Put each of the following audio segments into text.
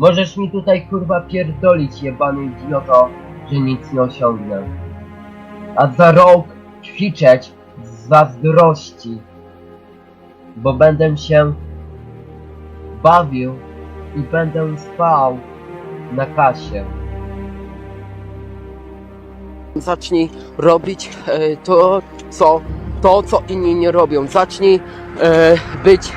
Możesz mi tutaj kurwa pierdolić, jebany idioto, że nic nie osiągnę. A za rok ćwiczeć z zazdrości. Bo będę się bawił i będę spał na kasie. Zacznij robić e, to, co, to, co inni nie robią. Zacznij e, być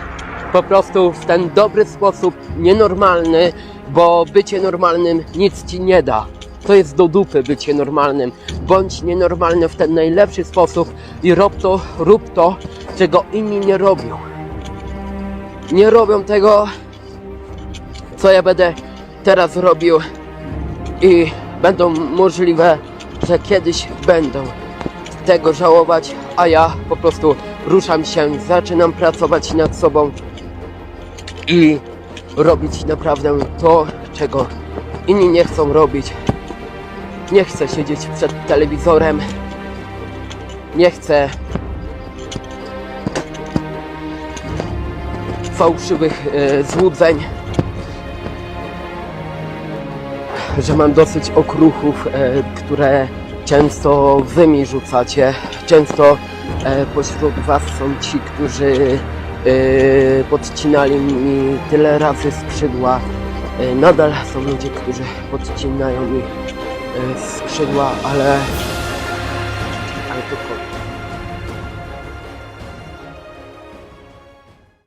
po prostu w ten dobry sposób nienormalny, bo bycie normalnym nic ci nie da. To jest do dupy bycie normalnym. Bądź nienormalny w ten najlepszy sposób i rób to, rób to, czego inni nie robią. Nie robią tego, co ja będę teraz robił i będą możliwe, że kiedyś będą tego żałować, a ja po prostu ruszam się, zaczynam pracować nad sobą i robić naprawdę to, czego inni nie chcą robić. Nie chcę siedzieć przed telewizorem. Nie chcę fałszywych e, złudzeń że mam dosyć okruchów, e, które często wy mi rzucacie. Często e, pośród was są ci, którzy Yy, podcinali mi tyle razy skrzydła. Yy, nadal są ludzie, którzy podcinają mi yy, skrzydła, ale, ale to koniec.